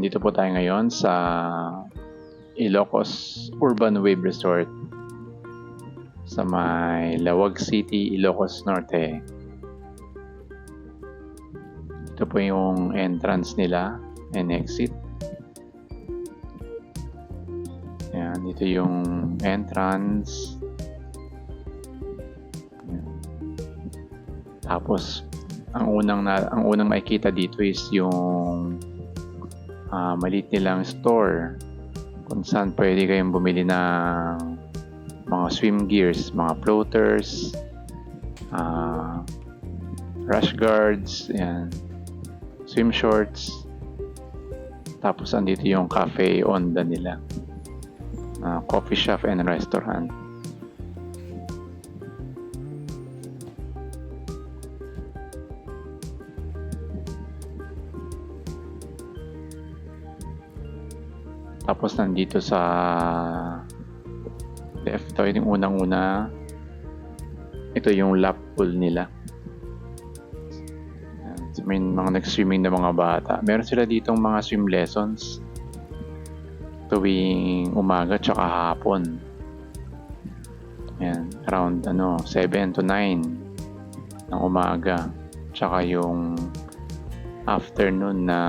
Nandito po tayo ngayon sa Ilocos Urban Wave Resort sa may Lawag City, Ilocos Norte. Ito po yung entrance nila and exit. Ayan, dito yung entrance. Ayan. Tapos ang unang na, ang unang makikita dito is yung ah maliit nilang store kung saan pwede kayong bumili ng mga swim gears, mga floaters, ah rash guards, yan, swim shorts. Tapos andito yung cafe onda nila. ah, coffee shop and restaurant. Tapos nandito sa left, ito yung unang-una. Ito yung lap pool nila. So may mga nag-swimming na mga bata. Meron sila ditong mga swim lessons tuwing umaga tsaka hapon. Ayan, around ano, 7 to 9 ng umaga. Tsaka yung afternoon na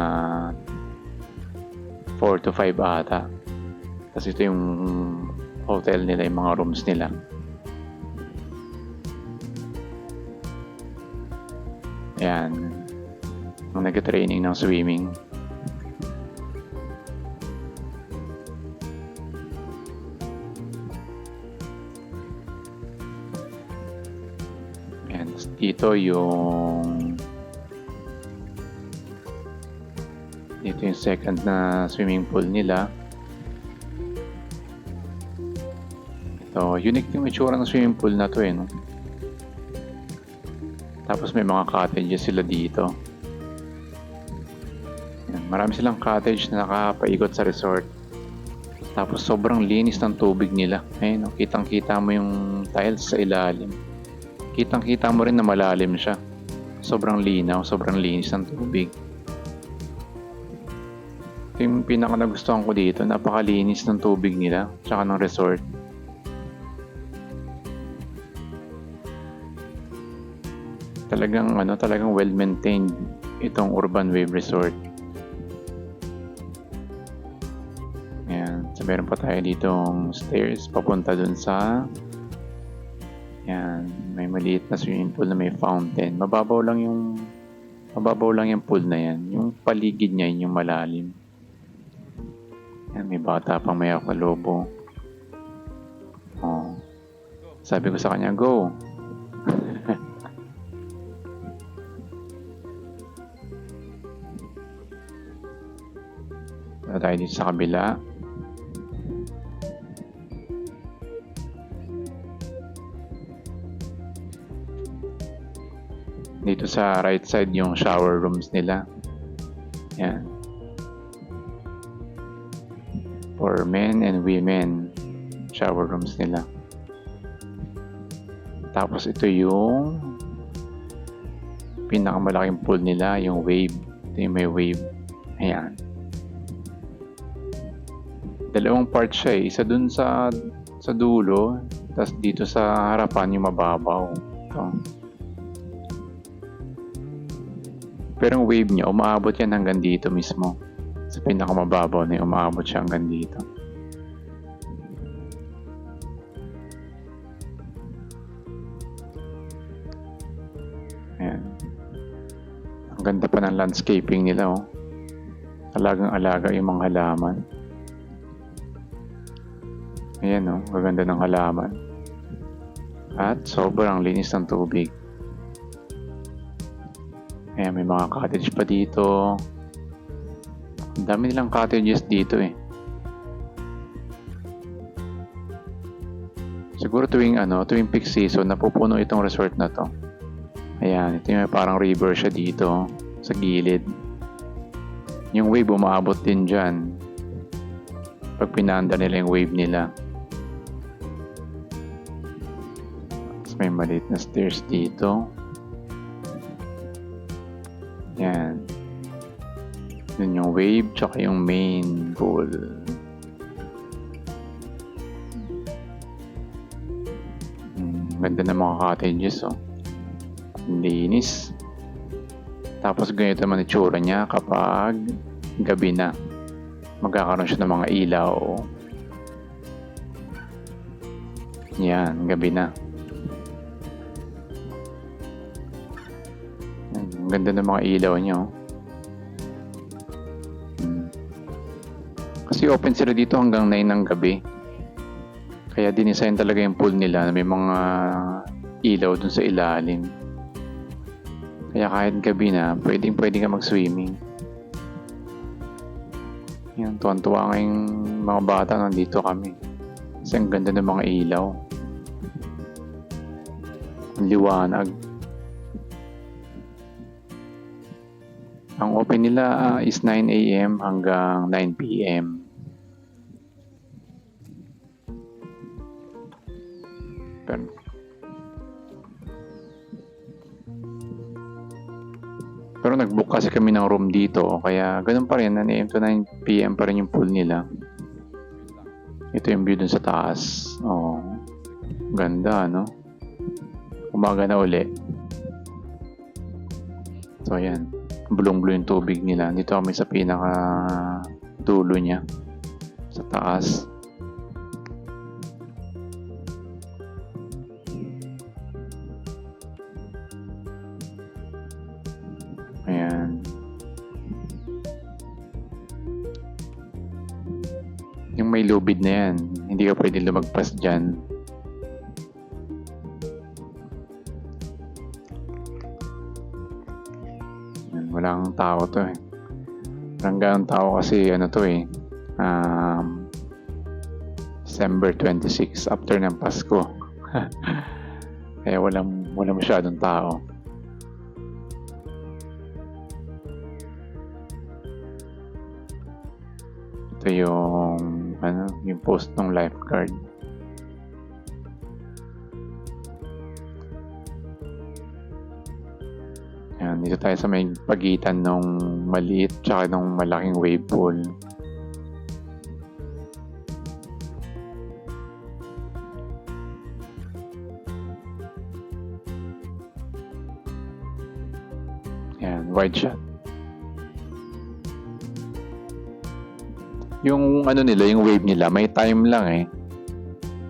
4 to 5 ata. Kasi ito yung hotel nila, yung mga rooms nila. Ayan. Nag-training ng swimming. Ayan. Dito yung dito yung second na swimming pool nila. Ito, unique yung itsura ng swimming pool na to eh. No? Tapos may mga cottages sila dito. Yan, marami silang cottage na nakapaikot sa resort. Tapos sobrang linis ng tubig nila. Ayun, no? kitang-kita mo yung tiles sa ilalim. Kitang-kita mo rin na malalim siya. Sobrang linaw, sobrang linis ng tubig. Yung pinaka nagustuhan ko dito. Napakalinis ng tubig nila. Tsaka ng resort. Talagang ano, talagang well maintained itong Urban Wave Resort. Ayan. So meron pa tayo ditong stairs papunta dun sa Ayan, may maliit na swimming pool na may fountain. Mababaw lang yung mababaw lang yung pool na yan. Yung paligid niya yun yung malalim. Ayan, may bata pang may akalobo. Oh. Sabi ko sa kanya, go. Punta tayo dito sa kabila. Dito sa right side yung shower rooms nila. Yan. For men and women, shower rooms nila. Tapos ito yung pinakamalaking pool nila, yung wave. Ito yung may wave. Ayan. Dalawang part siya eh. Isa dun sa sa dulo, tapos dito sa harapan yung mababaw. Ito. Pero ang wave niya, umaabot yan hanggang dito mismo. Sa pinakamababaw na umaabot siya hanggang dito. Ayan. Ang ganda pa ng landscaping nila, oh. Talagang alaga yung mga halaman. Ayan, oh. Gaganda ng halaman. At sobrang linis ng tubig. Ayan, may mga cottage pa dito. Dami nilang cottages dito eh. Siguro tuwing ano, tuwing peak season, napupuno itong resort na to. Ayan, ito yung may parang river siya dito sa gilid. Yung wave umaabot din dyan. Pag pinanda nila yung wave nila. Tapos may maliit na stairs dito. Yan. Yun yung wave, tsaka yung main pool. Hmm, ganda ng mga cottages, oh. Linis. Tapos ganito naman itsura niya kapag gabi na. Magkakaroon siya ng mga ilaw. Yan, gabi na. Ang ganda ng mga ilaw niyo. Kasi open sila dito hanggang 9 ng gabi. Kaya dinisign talaga yung pool nila na may mga ilaw dun sa ilalim. Kaya kahit gabi na, pwedeng pwede ka mag-swimming. Yan, tuwan-tuwa nga yung mga bata nandito kami. Kasi ang ganda ng mga ilaw. Ang liwanag. Ang open nila ah, is 9 a.m. hanggang 9 p.m. Pero, pero nag-book kasi kami ng room dito, kaya ganun pa rin, 9 a.m. to 9 p.m. pa rin yung pool nila. Ito yung view dun sa taas. Oh, ganda, no? Umaga na uli. So, ayan. Bulong-bulo yung tubig nila. Dito kami sa pinaka dulo niya. Sa taas. Hindi ka pwede lumagpas dyan. Yan, walang tao to eh. Ganong tao kasi ano to eh. Um, December 26 after ng Pasko. Kaya walang, walang masyadong tao. Ito yung ano, yung post ng lifeguard. Yan, dito tayo sa may pagitan ng maliit tsaka ng malaking wave pool. Yan, wide shot. Yung ano nila, yung wave nila, may time lang eh.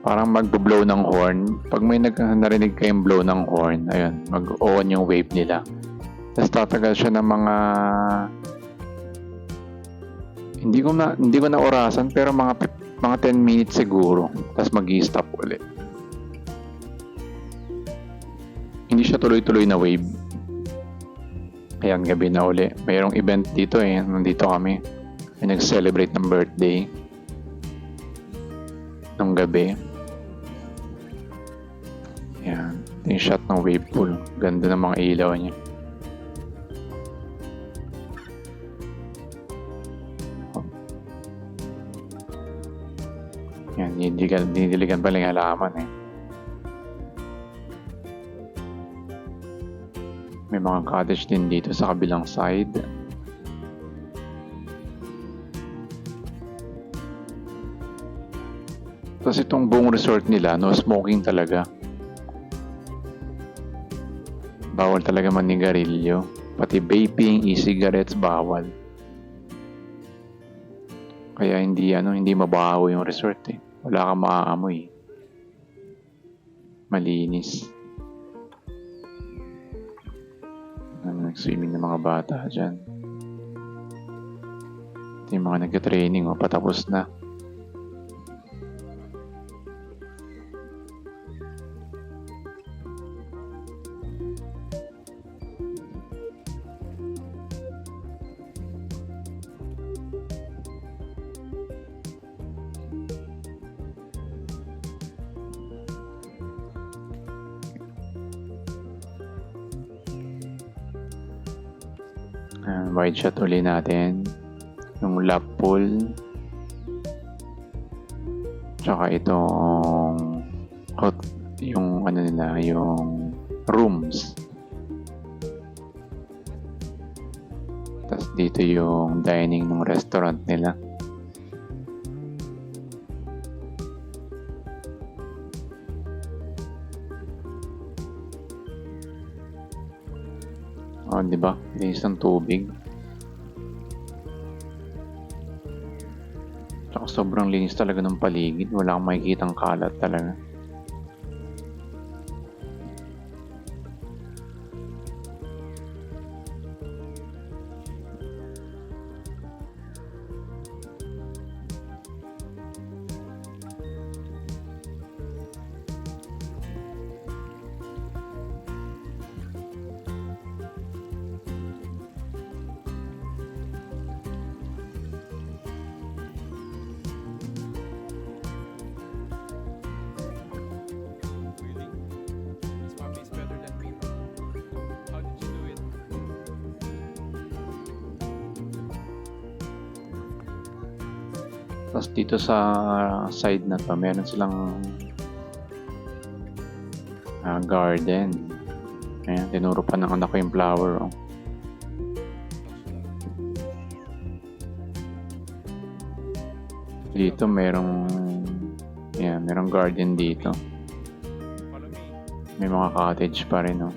Parang mag-blow ng horn. Pag may nag narinig kayong blow ng horn, ayun, mag-on yung wave nila. Tapos tatagal siya ng mga hindi ko na hindi ko na orasan pero mga mga 10 minutes siguro. Tapos magi-stop ulit. Hindi siya tuloy-tuloy na wave. Ayan, gabi na uli. Mayroong event dito eh. Nandito kami. May nag-celebrate ng birthday. Nung gabi. Yan. Yung shot ng wave pool. Ganda ng mga ilaw niya. Yan, dinidiligan, dinidiligan pala yung halaman eh. May mga cottage din dito sa kabilang side. Tapos itong buong resort nila, no smoking talaga. Bawal talaga manigarilyo. Pati vaping, e-cigarettes, bawal. Kaya hindi ano, hindi mabaho yung resort eh. Wala kang maaamoy. Malinis. Ano, nag-swimming ng mga bata dyan. Yung mga nagka-training, oh, patapos na. Wide shot uli natin. Yung lap pool. Tsaka itong hot, yung ano nila, yung rooms. Tapos dito yung dining ng restaurant nila. Oh, di ba? Linis ng tubig. Sobrang linis talaga ng paligid. Wala kang makikitang kalat talaga. Tapos dito sa side na to, meron silang ah, garden. Ayan, tinuro pa ng anak ko yung flower. Oh. Dito merong Ayan, merong garden dito. May mga cottage pa rin, oh.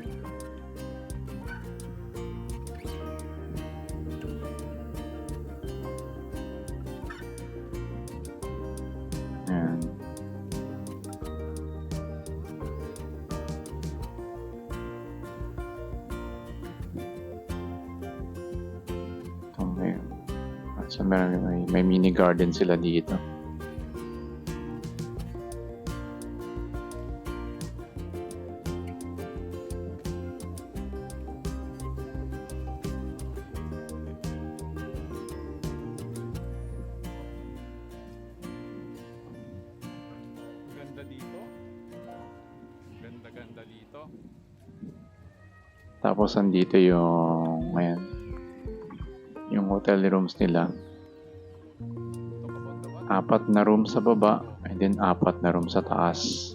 May, mini garden sila dito. Ganda dito. Ganda ganda dito. Tapos andito yung, ayan, yung hotel rooms nila. Apat na room sa baba, and then apat na room sa taas.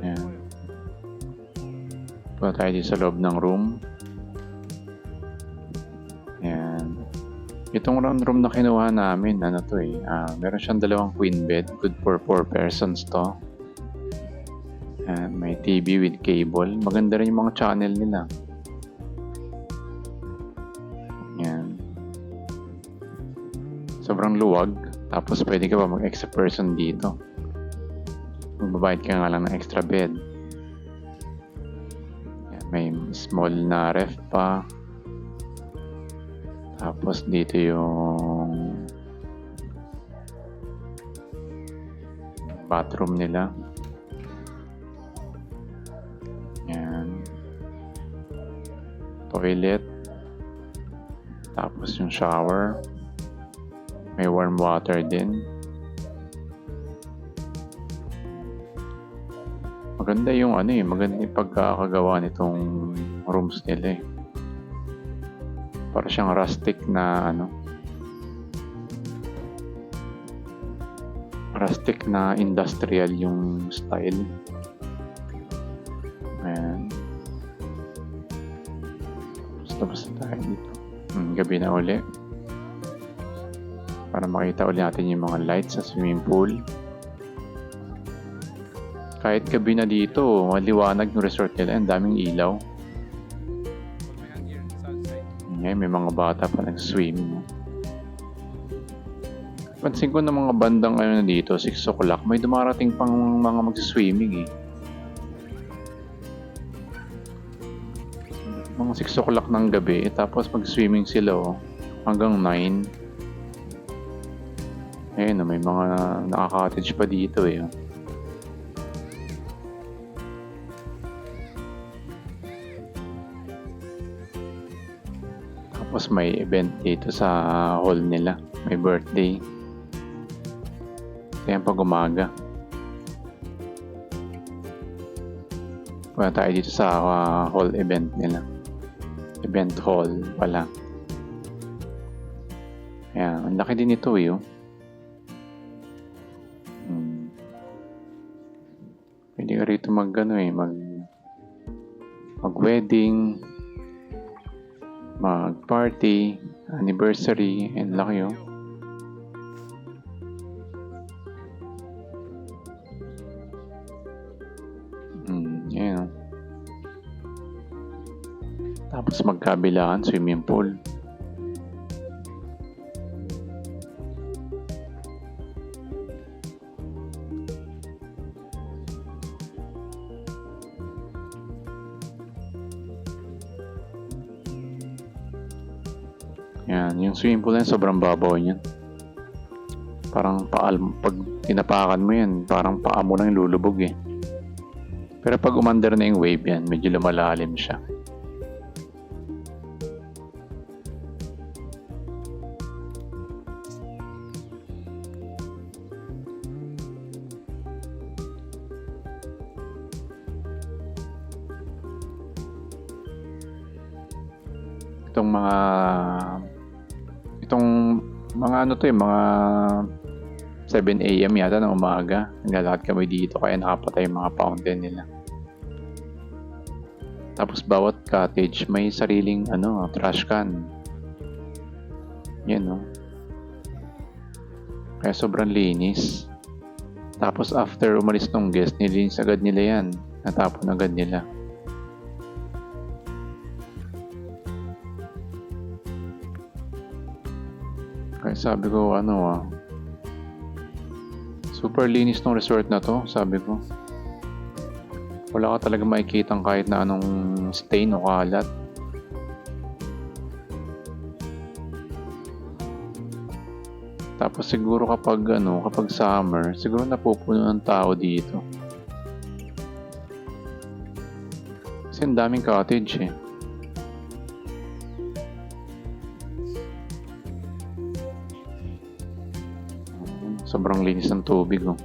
Ayan. Punta tayo dito sa loob ng room. Itong round room na kinuha namin, ano to eh, ah, meron siyang dalawang queen bed. Good for 4 persons to. Ayan, may TV with cable. Maganda rin yung mga channel nila. Ayan. Sobrang luwag. Tapos pwede ka pa mag-extra person dito. Magbabayad ka nga lang ng extra bed. Ayan, may small na ref pa. Tapos dito yung bathroom nila. Ayan. Toilet. Tapos yung shower. May warm water din. Maganda yung ano eh, maganda yung pagkakagawa nitong rooms nila eh. Para siyang rustic na ano. Rustic na industrial yung style. Ayan. Basta basta tayo dito. Hmm, gabi na uli. Para makita uli natin yung mga lights sa swimming pool. Kahit gabi na dito, maliwanag yung resort nila. Ang daming ilaw. Ngayon, may mga bata pa nag-swim. Pansin ko na mga bandang ano na dito, 6 o'clock, may dumarating pang mga mag-swimming eh. Mga 6 o'clock ng gabi, tapos mag-swimming sila oh, hanggang 9. Ayun, oh, may mga nakaka-cottage pa dito eh. oh. Tapos may event dito sa hall nila. May birthday. Kaya pag umaga. Punta tayo dito sa ah, hall event nila. Event hall pala. Ayan, ang laki din ito eh. oh. Hmm. Pwede ka rito mag ano eh, mag mag wedding, mag party, anniversary, and laki. Hmm, yan oh. Tapos magkabilaan, swimming pool. Swimming pool na yun, sobrang babaw niyan. Parang paal, pag tinapakan mo yan, parang paa mo lang lulubog eh. Pero pag umandar na yung wave yan, medyo lumalalim siya. Itong mga itong mga ano to eh, mga 7 a.m. yata ng umaga. Naglalakad kami dito kaya nakapatay yung mga fountain nila. Tapos bawat cottage may sariling ano, trash can. Yan no. Kaya sobrang linis. Tapos after umalis ng guest, nilinis agad nila yan. Natapon agad nila. Kaya sabi ko, ano ah, super linis ng resort na to, sabi ko. Wala ka talaga makikita kahit na anong stain o kalat. Tapos siguro kapag ano, kapag summer, siguro napupuno ng tao dito. Kasi ang daming cottage eh. Sobrang linis ng tubig oh.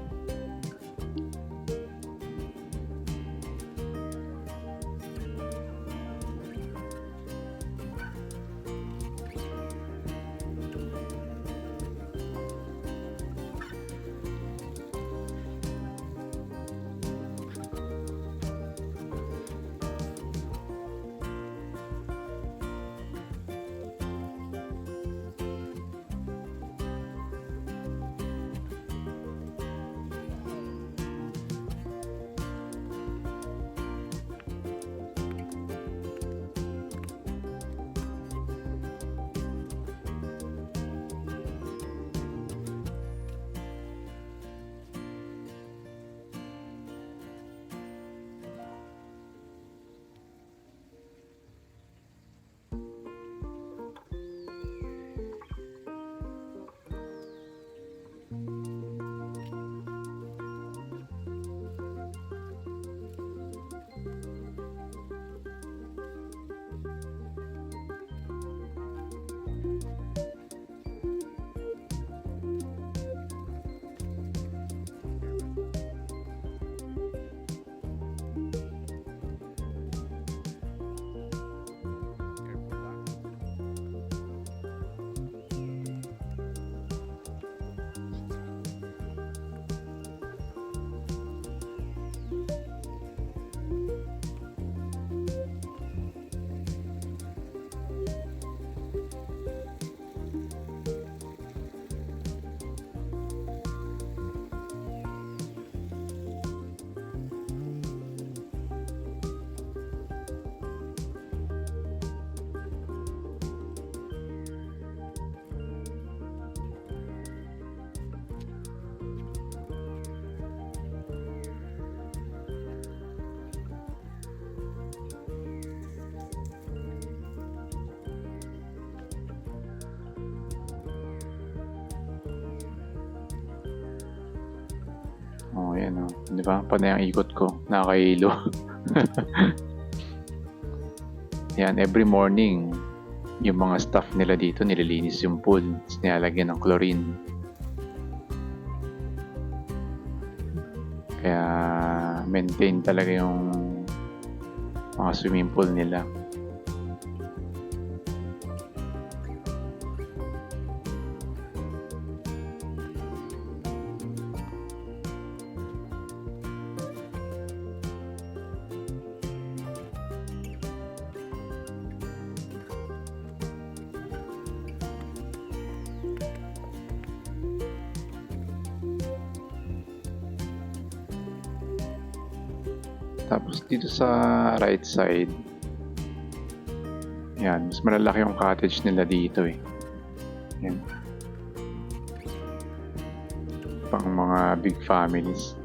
Di ba? Panay ang ikot ko. Nakakailo. yan, every morning, yung mga staff nila dito, nililinis yung pool. Tapos ng chlorine. Kaya, maintain talaga yung mga swimming pool nila. Sa right side, yan, mas malalaki yung cottage nila dito eh. Yan. Pang mga big families.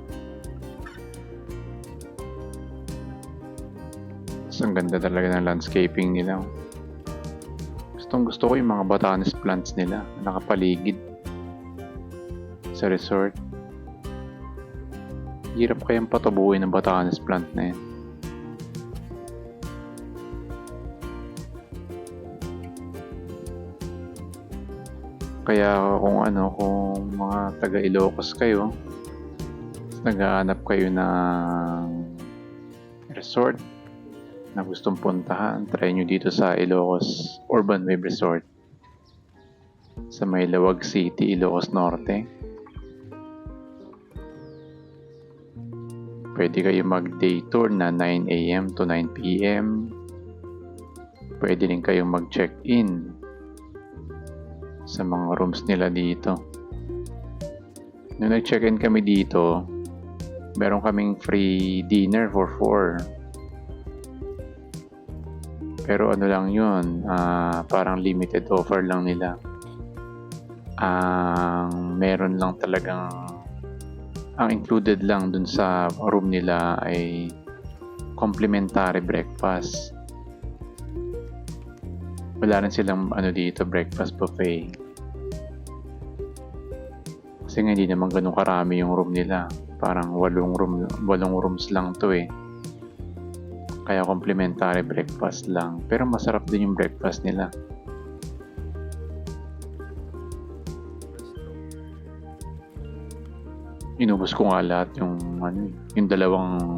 Tapos ang ganda talaga ng landscaping nila. Gustong gusto ko yung mga botanist plants nila na nakapaligid sa resort. Hirap kayang patubuin ng botanist plant na yan. Kaya kung ano, kung mga taga Ilocos kayo, naghahanap kayo ng resort na gustong puntahan, try nyo dito sa Ilocos Urban Wave Resort sa Maylawag City, Ilocos Norte. Pwede kayo mag-day tour na 9 a.m. to 9 p.m. Pwede rin kayong mag-check-in sa mga rooms nila dito. Nung nag-check-in kami dito, meron kaming free dinner for 4. Pero ano lang yun, ah, parang limited offer lang nila. Ang meron lang talagang ang included lang dun sa room nila ay complimentary breakfast. Wala rin silang ano dito, breakfast buffet. Kasi nga hindi naman ganun karami yung room nila. Parang walong room, walong rooms lang to eh. Kaya complimentary breakfast lang. Pero masarap din yung breakfast nila. inubos ko nga lahat yung ano, yung dalawang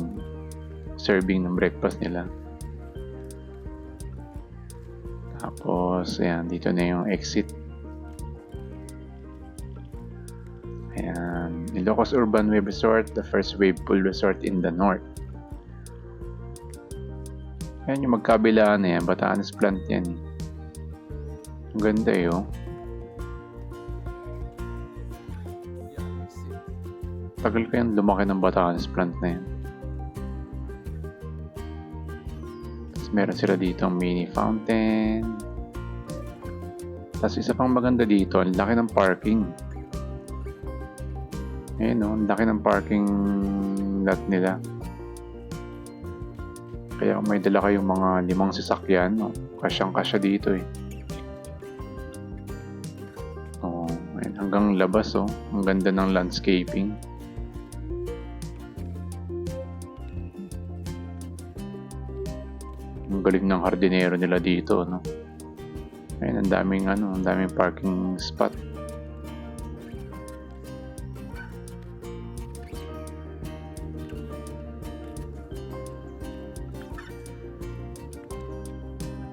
serving ng breakfast nila. Tapos, ayan, dito na yung exit. Ayan, Ilocos Urban Wave Resort, the first wave pool resort in the north. Ayan yung magkabila na yan, Batanes plant yan. Ang ganda eh, oh. Tagal ko lumaki ng Batanes plant na yan. Tapos meron sila dito mini fountain. Tapos isa pang maganda dito, ang laki ng parking. Ayun no, ang laki ng parking lot nila. Kaya kung may dala kayong mga limang sasakyan, no, kasyang kasya dito eh. Oo, ayun, hanggang labas oh. Ang ganda ng landscaping. Ang galing ng hardinero nila dito, no? Ayun, ang daming ano, ang daming parking spot.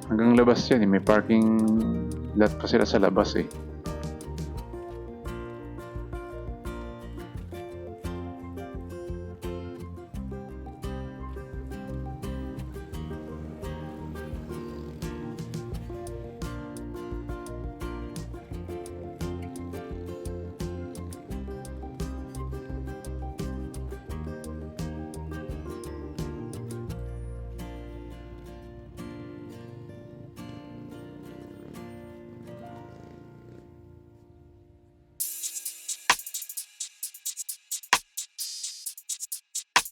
Hanggang labas yan, eh. may parking lot pa sila sa labas eh.